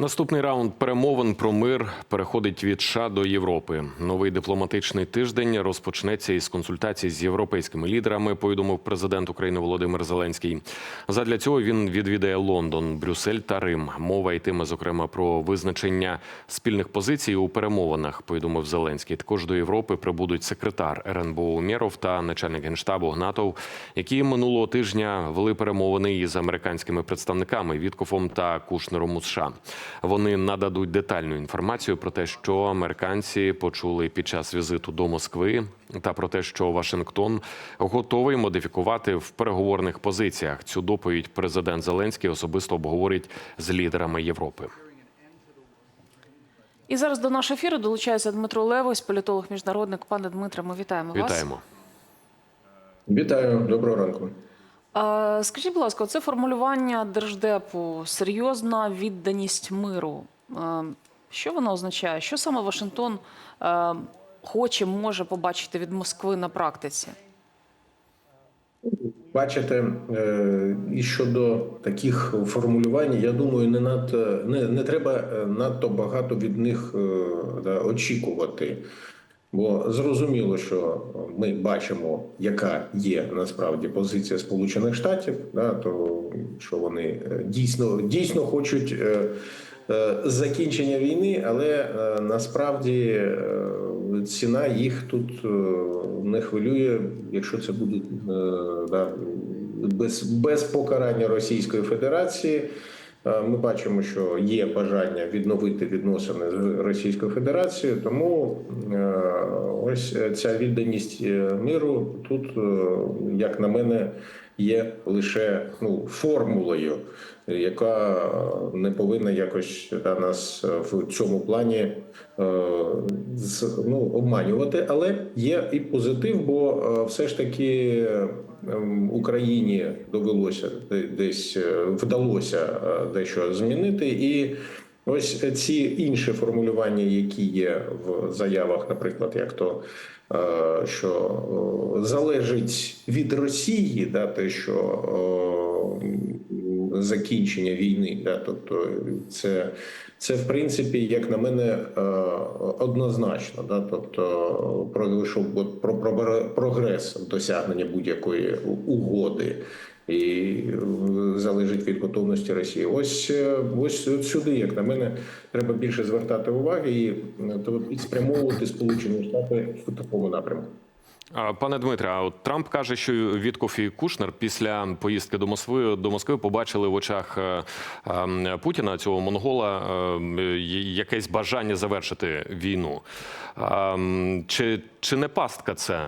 Наступний раунд перемовин про мир переходить від США до Європи. Новий дипломатичний тиждень розпочнеться із консультацій з європейськими лідерами. Повідомив президент України Володимир Зеленський. Задля цього він відвідає Лондон, Брюссель та Рим. Мова йтиме зокрема про визначення спільних позицій у перемовинах. Повідомив Зеленський. Також до Європи прибудуть секретар РНБО Умєров та начальник генштабу Гнатов, які минулого тижня вели перемовини із американськими представниками Віткофом та Кушнером у США. Вони нададуть детальну інформацію про те, що американці почули під час візиту до Москви, та про те, що Вашингтон готовий модифікувати в переговорних позиціях. Цю доповідь президент Зеленський особисто обговорить з лідерами Європи. І зараз до нашого ефіру долучається Дмитро Левось, політолог міжнародник. Пане Дмитре, ми вітаємо вас. Вітаємо. Вітаю, доброго ранку. Скажіть, будь ласка, це формулювання держдепу серйозна відданість миру. Що воно означає? Що саме Вашингтон хоче, може побачити від Москви на практиці? Бачите, е, і щодо таких формулювань, я думаю, не над не, не треба е, надто багато від них е, да, очікувати. Бо зрозуміло, що ми бачимо, яка є насправді позиція Сполучених Штатів, да, то що вони е, дійсно дійсно хочуть е, е, закінчення війни, але насправді ціна їх тут не хвилює, якщо це буде да, без, без покарання Російської Федерації. Е, Ми бачимо, що є бажання відновити відносини з Російською Федерацією, тому е, ось ця відданість е, миру тут, е, як на мене, є лише ну, формулою, яка не повинна якось нас в цьому плані е, ну, обманювати. Але є і позитив, бо е, все ж таки Україні довелося десь е, вдалося е, дещо змінити і. Ось ці інші формулювання, які є в заявах, наприклад, як то е, що е, залежить від Росії, да, те, що е, закінчення війни, да, тобто це, це в принципі, як на мене, е, однозначно, да, тобто про, що про, про прогрес досягнення будь-якої угоди. І е, залежить від готовності Росії. Ось е, ось сюди, як на мене, треба більше звертати уваги і, е, і спрямовувати Сполучені Штати в такому напрямку. Пане Дмитре, от Трамп каже, що Віткоф і Кушнер після поїздки до Москви до Москви побачили в очах е, е, Путіна цього монгола е, й- якесь бажання завершити війну. Чи, чи не пастка це,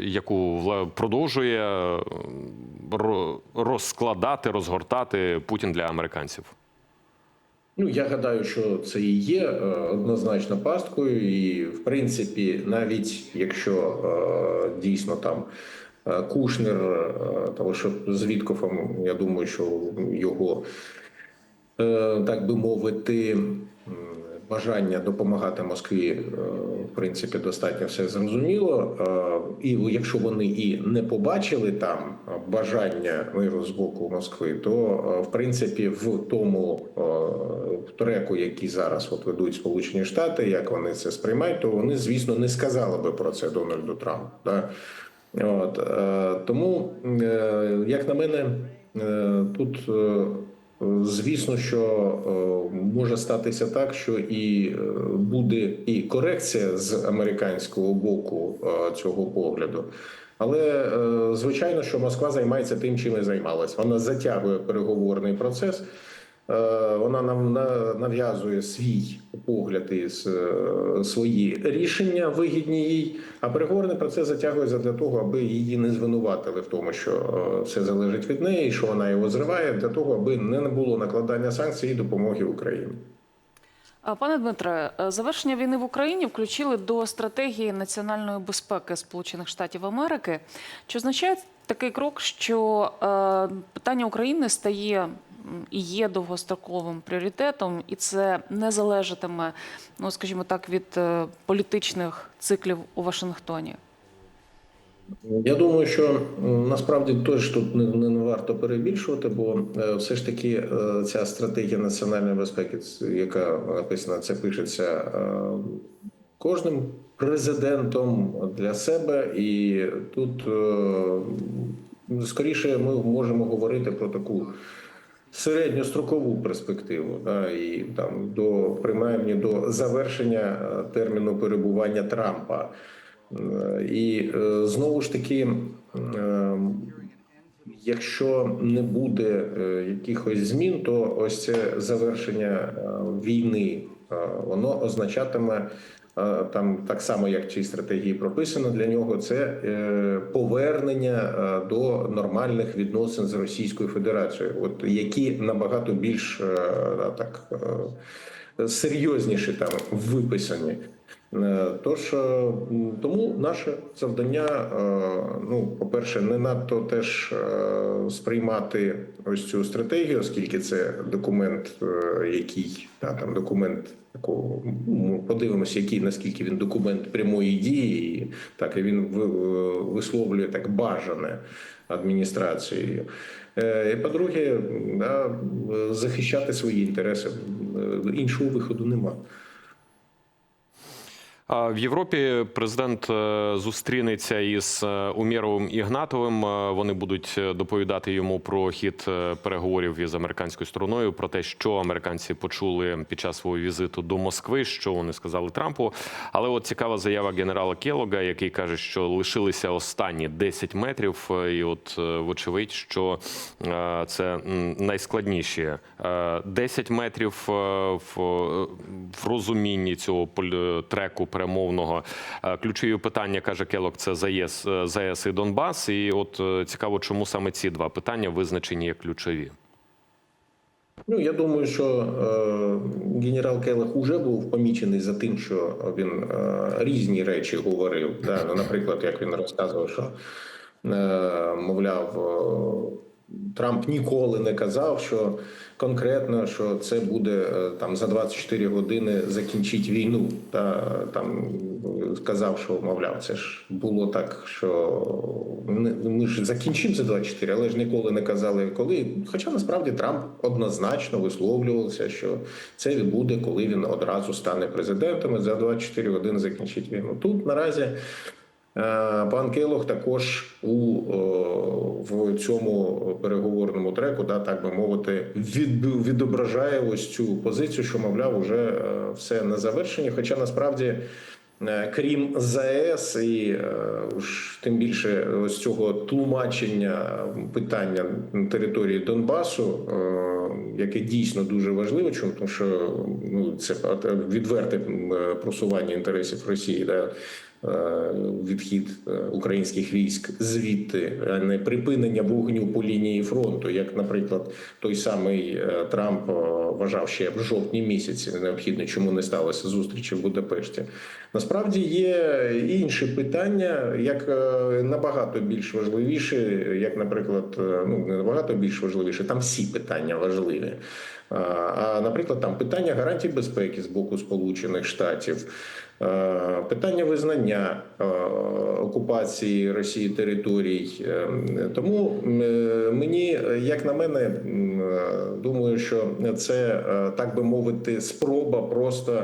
яку продовжує ро- розкладати, розгортати Путін для американців? Ну я гадаю, що це і є е, однозначно пасткою, і в принципі, навіть якщо е, дійсно там е, Кушнер, тому що з Віткофом, я думаю, що його так би мовити. Бажання допомагати Москві, е, в принципі, достатньо все зрозуміло. Е, І якщо вони і не побачили там бажання миру з боку Москви, то е, в принципі в тому треку, який зараз от ведуть Сполучені Штати, як вони це сприймають, то вони, звісно, не сказали би про це Дональду Трампу. Да? От тому, як на мене, тут. Звісно, що е, може статися так, що і е, буде і корекція з американського боку е, цього погляду. Але звичайно, що Москва займається тим, чим і займалась. Вона затягує переговорний процес. Е, Вона нам на- нав'язує свій погляд і е, свої рішення вигідні їй. А переговорний процес затягується для того, аби її не звинуватили в тому, що е, все залежить від неї, що вона його зриває, для того, аби не було накладання санкцій і допомоги Україні. Пане Дмитре, завершення війни в Україні включили до стратегії національної безпеки Сполучених Штатів Америки. Чи означає такий крок, що питання України стає і є довгостроковим пріоритетом, і це не залежатиме, ну скажімо так, від е, політичних циклів у Вашингтоні? Я думаю, що насправді теж тут не, не варто перебільшувати, бо е, все ж таки е, ця стратегія національної безпеки, яка написана, це пишеться кожним президентом для себе, і тут скоріше ми можемо говорити про таку середньострокову перспективу, да, і там до принаймні до завершення е, терміну перебування Трампа. Е, І е, знову ж таки, якщо не буде якихось змін, то ось це завершення війни воно означатиме. Там так само, як в цій стратегії прописано для нього, це е, повернення е, до нормальних відносин з Російською Федерацією, от які набагато більш е, так серйозніші, там виписані. Е, Тож е, тому наше завдання, е, ну, по-перше, не надто теж сприймати ось цю стратегію, оскільки це документ, який та, там документ такого. ну, Подивимося, який наскільки він документ прямої дії, так і він висловлює так бажане адміністрацією. І по-друге, да, захищати свої інтереси. Іншого виходу немає. В Європі президент е, зустрінеться із е, Умєровим Ігнатовим. Е, Вони будуть доповідати йому про хід переговорів із американською стороною, про те, що американці почули під час свого візиту до Москви, що вони сказали Трампу. Але от цікава заява генерала Келога, який каже, що лишилися останні 10 метрів. І от вочевидь, що це найскладніші Е, 10 метрів в, розумінні цього треку перемовного. Е, Ключові питання каже Келок: це ЗАЕС, ЗАЕС і Донбас. І от е, цікаво, чому саме ці два питання визначені як ключові. Ну, я думаю, що е, генерал Келех уже був помічений за тим, що він е, різні речі говорив. Да? Ну, наприклад, як він розказував, що е, мовляв, е, Трамп ніколи не казав, що конкретно що це буде е, там за 24 години закінчить війну. Та там сказав, що мовляв, це ж було так, що ми ж закінчимо за 24, але ж ніколи не казали коли. Хоча насправді Трамп однозначно висловлювався, що це буде, коли він одразу стане президентом і за 24 години закінчить війну. Тут наразі. Е, Пан Келох також у в цьому переговорному треку, да, так би мовити, від, відображає ось цю позицію, що мовляв, уже е, все на завершенні. Хоча насправді, е, крім ЗАЕС і е, уж тим більше ось цього тлумачення питання території Донбасу, е, яке дійсно дуже важливо, чому тому що ну це відверте е, просування інтересів Росії, да, е, відхід е, українських військ звідти, не припинення вогню по лінії фронту, як, наприклад, той самий е, Трамп е, вважав ще в жовтні місяці необхідно, чому не сталося зустрічі в Будапешті. Насправді є інші питання, як е, набагато більш важливіші, як, наприклад, е, ну не набагато більш важливіше, там всі питання важливі. А, наприклад, там питання гарантій безпеки з боку Сполучених Штатів, е, питання визнання е, окупації Росії територій. Е, Тому е, мені, е, як на мене, е, думаю, що це е, так би мовити, спроба просто.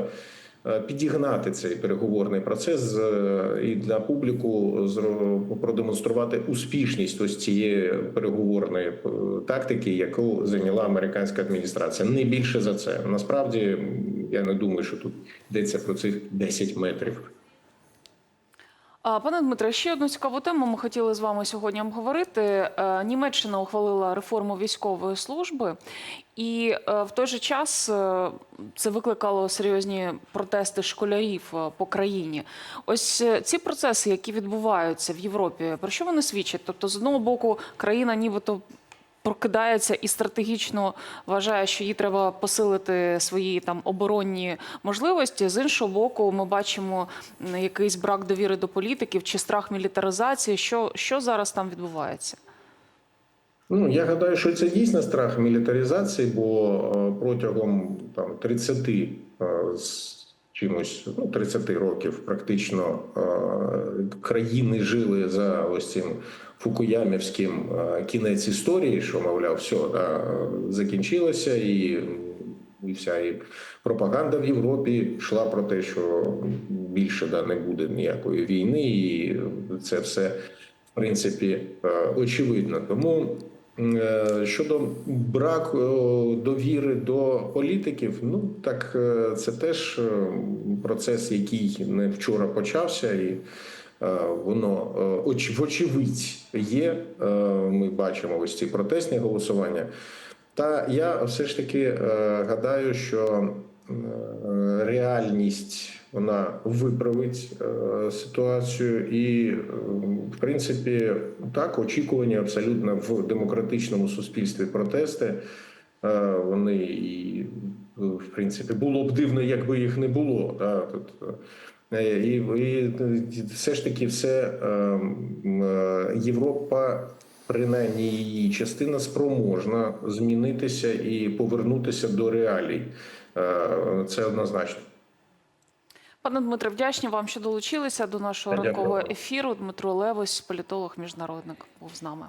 е, Підігнати цей переговорний процес е, і для публіку продемонструвати успішність ось цієї переговорної е, тактики, яку зайняла американська адміністрація. Не більше за це. Насправді я не думаю, що тут йдеться про цих 10 метрів. Пане Дмитре, ще одну цікаву тему ми хотіли з вами сьогодні обговорити. Е, Німеччина ухвалила реформу військової служби, і е, в той же час е, це викликало серйозні протести школярів по країні. Ось ці процеси, які відбуваються в Європі, про що вони свідчать? Тобто, з одного боку, країна нібито прокидається і стратегічно вважає, що їй треба посилити свої там оборонні можливості. З іншого боку, ми бачимо якийсь брак довіри до політиків чи страх мілітаризації. Що, що зараз там відбувається? Ну я гадаю, що це дійсно страх мілітаризації, бо е, протягом там 30 е, з чимось ну, 30 років практично е, країни жили за ось цим фукуямівським е, кінець історії, що мовляв, все да, закінчилося, і, і вся і пропаганда в Європі йшла про те, що більше да, не буде ніякої війни, і це все в принципі е, очевидно. Тому е, щодо браку довіри до політиків, ну так це теж процес, який не вчора почався, і воно е, оч- вочевидь є. Е, Ми бачимо ось ці протестні голосування. Та я все ж таки е, гадаю, що е, реальність вона виправить е, ситуацію, і е, в принципі так очікування абсолютно в демократичному суспільстві протести. е, Вони і в принципі було б дивно, якби їх не було. Да? Е, і, і все ж таки, все е, м, е, Європа принаймні її частина спроможна змінитися і повернутися до реалій. Е, Це однозначно. Пане Дмитре, вдячні вам, що долучилися до нашого ранкового ефіру. Дмитро Левось, політолог, міжнародник, був з нами.